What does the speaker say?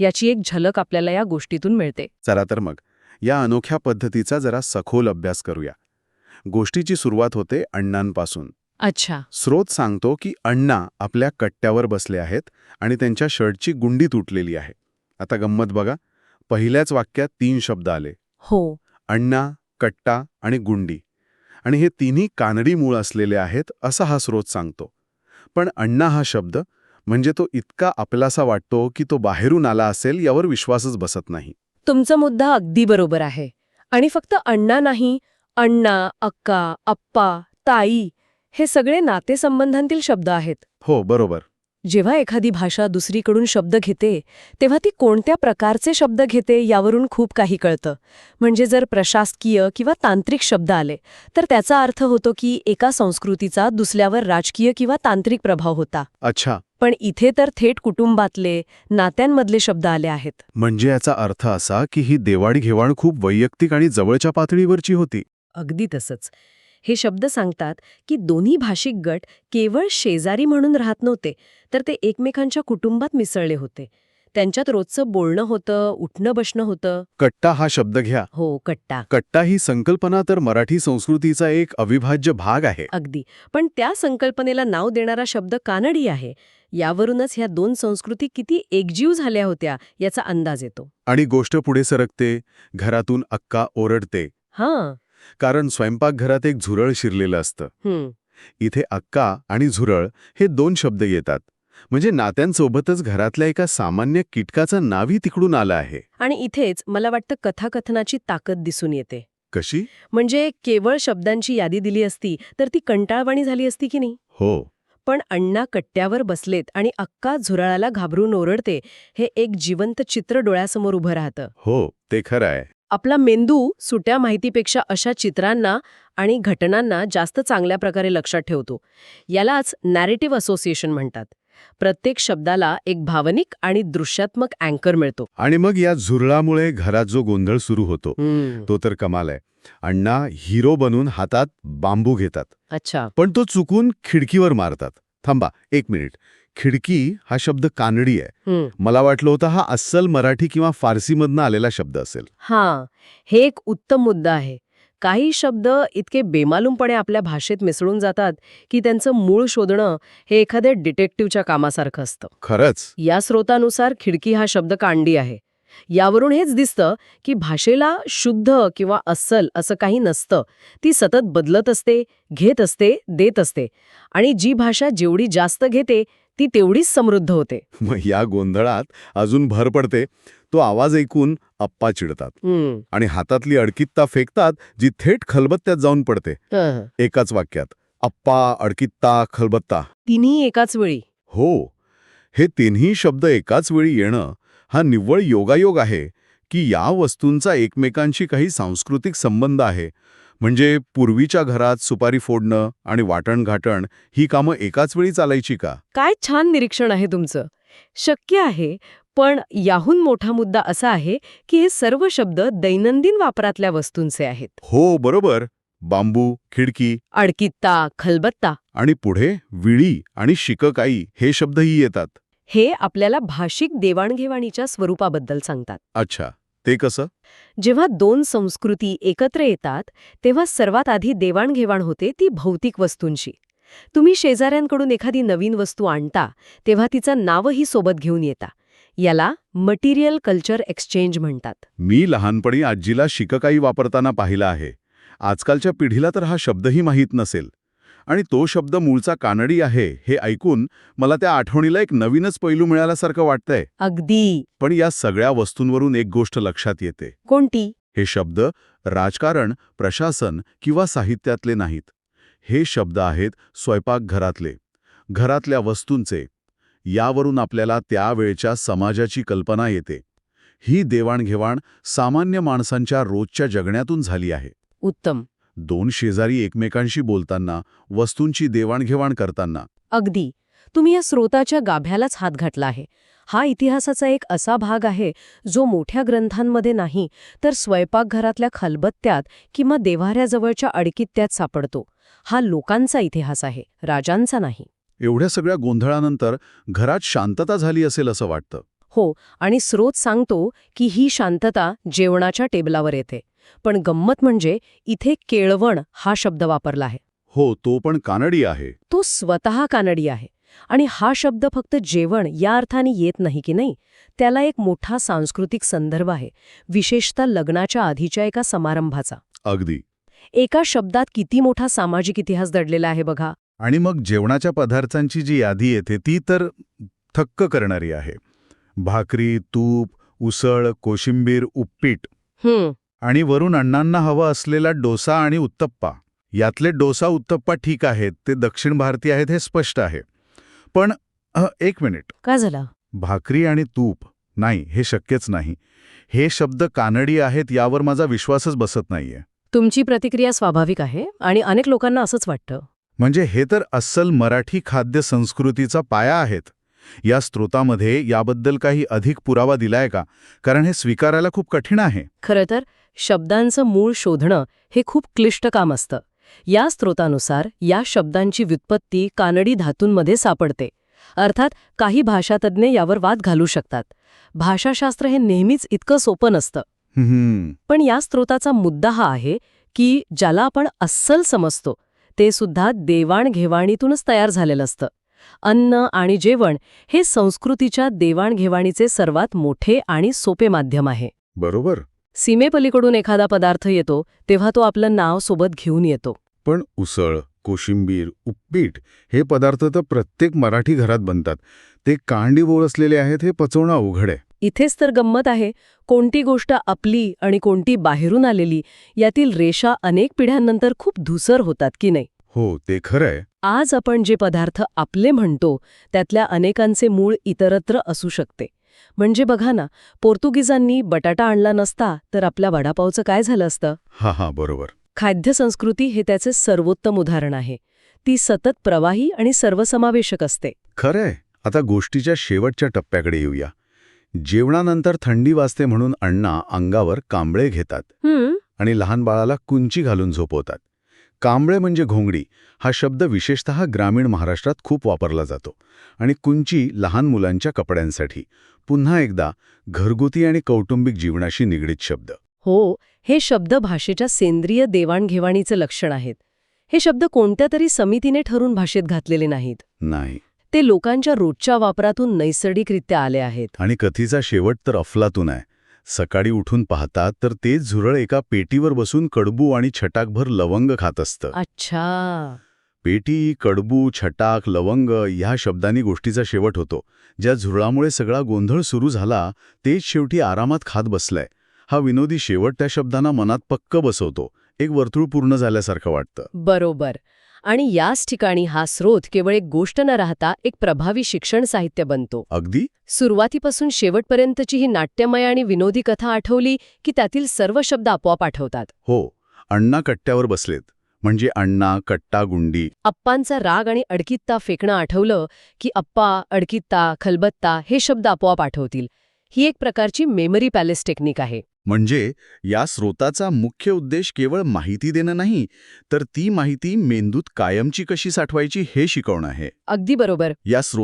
याची एक झलक आपल्याला या गोष्टीतून मिळते. चला तर मग या अनोख्या पद्धतीचा जरा सखोल अभ्यास करूया. गोष्टीची सुरुवात होते अण्णांपासून. अच्छा. स्रोत सांगतो की अण्णा आपल्या कट्ट्यावर बसले आहेत आणि त्यांच्या शर्टची गुंडी तुटलेली आहे. आता गंमत बघा पहिल्याच वाक्यात तीन शब्द आले. हो. अण्णा कट्टा आणि गुंडी. आणि हे तिन्ही कानडी मूळ असलेले आहेत असा हा स्रोत सांगतो. पण अण्णा हा शब्द म्हणजे तो इतका आपलासा वाटतो की तो बाहेरून आला असेल यावर विश्वासच बसत नाही. तुमचा मुद्दा अगदी बरोबर आहे. आणि फक्त अण्णा नाही अण्णा अक्का अप्पा ताई हे सगळे नातेसंबंधांतील शब्द आहेत. हो बरोबर. जेव्हा एखादी भाषा दुसरीकडून शब्द घेते तेव्हा ती कोणत्या प्रकारचे शब्द घेते यावरून खूप काही कळतं. म्हणजे जर प्रशासकीय किंवा तांत्रिक शब्द आले तर त्याचा अर्थ होतो की एका संस्कृतीचा दुसऱ्यावर राजकीय किंवा तांत्रिक प्रभाव होता. अच्छा. पण इथे तर थेट कुटुंबातले नात्यांमधले शब्द आले आहेत. म्हणजे याचा अर्थ असा की ही देवाणघेवाण खूप वैयक्तिक आणि जवळच्या पातळीवरची होती. अगदी तसंच. हे शब्द सांगतात की दोन्ही भाषिक गट केवळ शेजारी म्हणून राहत नव्हते तर ते एकमेकांच्या कुटुंबात मिसळले होते. त्यांच्यात रोजचं बोलणं होतं उठणं बसणं होतं. कट्टा हा शब्द घ्या. हो कट्टा. कट्टा ही संकल्पना तर मराठी संस्कृतीचा एक अविभाज्य भाग आहे. अगदी. पण त्या संकल्पनेला नाव देणारा शब्द कानडी आहे. यावरूनच ह्या दोन संस्कृती किती एकजीव झाल्या होत्या याचा अंदाज येतो. आणि गोष्ट पुढे सरकते घरातून अक्का ओरडते. हां. कारण स्वयंपाकघरात एक झुरळ शिरलेलं असतं. इथे अक्का आणि झुरळ हे दोन शब्द येतात. म्हणजे नात्यांसोबतच घरातल्या एका सामान्य कीटकाचं नावही तिकडून आलं आहे. आणि इथेच मला वाटतं कथाकथनाची ताकद दिसून येते. कशी? म्हणजे केवळ शब्दांची यादी दिली असती तर ती कंटाळवाणी झाली असती की नाही? हो. पण अण्णा कट्ट्यावर बसलेत आणि अक्का झुरळाला घाबरून ओरडते हे एक जिवंत चित्र डोळ्यासमोर उभं राहतं. हो ते खरं आहे. आपला मेंदू सुट्या माहितीपेक्षा अशा चित्रांना आणि घटनांना जास्त चांगल्या प्रकारे लक्षात ठेवतो. यालाच नॅरेटिव्ह असोसिएशन म्हणतात. प्रत्येक शब्दाला एक भावनिक आणि दृश्यात्मक अँकर मिळतो. आणि मग या झुरळामुळे घरात जो गोंधळ सुरू होतो तो तर कमाल आहे. अण्णा हिरो बनून हातात बांबू घेतात. अच्छा. पण तो चुकून खिडकीवर मारतात. थांबा एक मिनिट. खिडकी हा शब्द कानडी आहे. मला वाटलं होतं हा अस्सल मराठी किंवा फारसीमधनं आलेला शब्द असेल. हां. हे एक उत्तम मुद्दा आहे. काही शब्द इतके बेमालूमपणे आपल्या भाषेत मिसळून जातात की त्यांचं मूळ शोधणं हे एखाद्या डिटेक्टिव्हच्या कामासारखं असतं. खरंच? या स्रोतानुसार खिडकी हा शब्द कांडी आहे. यावरून हेच दिसतं की भाषेला शुद्ध किंवा अस्सल असं काही नसतं. ती सतत बदलत असते घेत असते देत असते. आणि जी भाषा जेवढी जास्त घेते ती तेवढीच समृद्ध होते. मग या गोंधळात अजून भर पडते. तो आवाज ऐकून अप्पा चिडतात. आणि हातातली अडकित्ता फेकतात जी थेट खलबत्त्यात जाऊन पडते. एकाच वाक्यात अप्पा अडकित्ता खलबत्ता. तिन्ही एकाच वेळी. हो. हे तिन्ही शब्द एकाच वेळी येणं हा निव्वळ योगायोग आहे की या वस्तूंचा एकमेकांशी काही सांस्कृतिक संबंध आहे. म्हणजे पूर्वीच्या घरात सुपारी फोडणं आणि वाटण घाटण ही कामं एकाच वेळी चालायची का? काय छान निरीक्षण आहे तुमचं. शक्य आहे पण याहून मोठा मुद्दा असा आहे की हे सर्व शब्द दैनंदिन वापरातल्या वस्तूंचे आहेत. हो बरोबर. बांबू खिडकी अडकित्ता खलबत्ता. आणि पुढे विळी आणि शिककाई हे शब्दही येतात. हे आपल्याला भाषिक देवाणघेवाणीच्या स्वरूपाबद्दल सांगतात. अच्छा ते कसं? जेव्हा दोन संस्कृती एकत्र येतात तेव्हा सर्वात आधी देवाणघेवाण होते ती भौतिक वस्तूंची तुम्ही शेजाऱ्यांकडून एखादी नवीन वस्तू आणता तेव्हा तिचं नावही सोबत घेऊन येता. याला मटेरियल कल्चर एक्सचेंज म्हणतात. मी लहानपणी आजीला शिककाई वापरताना पाहिला आहे. आजकालच्या पिढीला तर हा शब्दही माहीत नसेल. आणि तो शब्द मूळचा कानडी आहे हे ऐकून मला त्या आठवणीला एक नवीनच पैलू मिळाल्यासारखं वाटतंय. अगदी. पण या सगळ्या वस्तूंवरून एक गोष्ट लक्षात येते. कोणती? हे शब्द राजकारण प्रशासन किंवा साहित्यातले नाहीत. हे शब्द आहेत स्वयंपाकघरातले. घरातल्या वस्तूंचे. यावरून आपल्याला त्यावेळच्या समाजाची कल्पना येते. ही देवाणघेवाण सामान्य माणसांच्या रोजच्या जगण्यातून झाली आहे. उत्तम. दोन शेजारी एकमेकांशी बोलताना वस्तूंची देवाणघेवाण करताना. अगदी. तुम्ही या स्रोताच्या गाभ्यालाच हात घातला आहे. हा इतिहासाचा एक असा भाग आहे जो मोठ्या ग्रंथांमध्ये नाही तर स्वयंपाकघरातल्या खलबत्त्यात किंवा देव्हाऱ्याजवळच्या अडकित्त्यात सापडतो. हा लोकांचा इतिहास आहे राजांचा नाही. एवढ्या सगळ्या गोंधळानंतर घरात शांतता झाली असेल असं वाटतं. हो आणि स्रोत सांगतो की ही शांतता जेवणाच्या टेबलावर येते. पण गंमत म्हणजे इथे केळवण हा शब्द वापरला आहे. हो तो पण कानडी आहे. तो स्वतः कानडी आहे. आणि हा शब्द फक्त जेवण या अर्थाने येत नाही की नाही त्याला एक मोठा सांस्कृतिक संदर्भ आहे विशेषतः लग्नाच्या आधीच्या एका समारंभाचा. अगदी. एका शब्दात किती मोठा सामाजिक इतिहास दडलेला आहे बघा. आणि मग जेवणाच्या पदार्थांची जी यादी येते ती तर थक्क करणारी आहे. भाकरी तूप उसळ कोशिंबीर हम्म. आणि वरून अण्णांना हवा असलेला डोसा आणि उत्तप्पा. यातले डोसा उत्तप्पा ठीक आहेत ते दक्षिण भारतीय आहेत हे स्पष्ट आहे. पण एक मिनिट. काय झालं? भाकरी आणि तूप. नाही हे शक्यच नाही. हे शब्द कानडी आहेत यावर माझा विश्वासच बसत नाहीये. तुमची प्रतिक्रिया स्वाभाविक आहे आणि अनेक लोकांना असंच वाटतं. म्हणजे हे तर अस्सल मराठी खाद्य संस्कृतीचा पाया आहेत. या स्रोतामध्ये याबद्दल काही अधिक पुरावा दिलाय का? कारण हे स्वीकारायला खूप कठीण आहे. खरं तर शब्दांचं मूळ शोधणं हे खूप क्लिष्ट काम असतं. या स्रोतानुसार या शब्दांची व्युत्पत्ती कानडी धातूंमध्ये सापडते. अर्थात काही भाषातज्ञ यावर वाद घालू शकतात. भाषाशास्त्र हे नेहमीच इतकं सोपं नसतं. पण या स्रोताचा मुद्दा हा आहे की ज्याला आपण अस्सल समजतो. ते सुद्धा देवाणघेवाणीतूनच तयार झालेलं असतं. अन्न आणि जेवण हे संस्कृतीच्या देवाणघेवाणीचे सर्वात मोठे आणि सोपे माध्यम आहे. बरोबर. सीमेपलीकडून एखादा पदार्थ येतो तेव्हा तो आपलं नाव सोबत घेऊन येतो. पण उसळ? कोशिंबीर उपपीठ हे पदार्थ तर प्रत्येक मराठी घरात बनतात. ते कांडी बोळ असलेले आहेत हे पचवणं अवघड आहे. इथेच तर गंमत आहे. कोणती गोष्ट आपली आणि कोणती बाहेरून आलेली यातील रेषा अनेक पिढ्यांनंतर खूप धुसर होतात की नाही? हो ते खरंय आज आपण जे पदार्थ आपले म्हणतो त्यातल्या अनेकांचे मूळ इतरत्र असू शकते. म्हणजे बघा ना पोर्तुगीजांनी बटाटा आणला नसता तर आपल्या वडापावचं काय झालं असतं? हा हा बरोबर. खाद्य संस्कृती हे त्याचे सर्वोत्तम उदाहरण आहे. ती सतत प्रवाही आणि सर्वसमावेशक असते. खरंय. आता गोष्टीच्या शेवटच्या टप्प्याकडे येऊया. जेवणानंतर थंडी वाजते म्हणून अण्णा अंगावर कांबळे घेतात आणि लहान बाळाला कुंची घालून झोपवतात. कांबळे म्हणजे घोंगडी. हा शब्द विशेषतः ग्रामीण महाराष्ट्रात खूप वापरला जातो. आणि कुंची लहान मुलांच्या कपड्यांसाठी. पुन्हा एकदा घरगुती आणि कौटुंबिक जीवनाशी निगडीत शब्द. हो हे शब्द भाषेच्या सेंद्रिय देवाणघेवाणीचे लक्षण आहेत. हे शब्द कोणत्या तरी समितीने ठरून भाषेत घातलेले नाहीत. नाही. ते लोकांच्या रोजच्या वापरातून नैसर्गिकरित्या आले आहेत. आणि कथीचा शेवट तर अफलातून आहे. सकाळी उठून पाहतात तर तेच झुरळ एका पेटीवर बसून कडबू आणि छटाकभर लवंग खात असतं. अच्छा. पेटी कडबू छटाक लवंग ह्या शब्दांनी गोष्टीचा शेवट होतो. ज्या झुरळामुळे सगळा गोंधळ सुरू झाला तेच शेवटी आरामात खात बसलाय. हा विनोदी शेवट त्या शब्दांना मनात पक्क बसवतो. एक वर्तुळ पूर्ण झाल्यासारखं वाटतं. बरोबर. आणि याच ठिकाणी हा स्रोत केवळ एक गोष्ट न राहता एक प्रभावी शिक्षण साहित्य बनतो. अगदी? सुरुवातीपासून शेवटपर्यंतची ही नाट्यमय आणि विनोदी कथा आठवली की त्यातील सर्व शब्द आपोआप आठवतात. हो अण्णा कट्ट्यावर बसलेत. म्हणजे अण्णा कट्टा गुंडी. अप्पांचा राग आणि अडकित्ता फेकणं आठवलं की अप्पा अडकित्ता खलबत्ता हे शब्द आपोआप आठवतील. ही एक प्रकारची मेमरी पॅलेस टेक्निक आहे. म्हणजे या स्रोताचा मुख्य उद्देश केवळ माहिती देणं नाही तर ती माहिती मेंदूत कायमची कशी साठवायची हे शिकवणं आहे. अगदी बरोबर. या स्रोत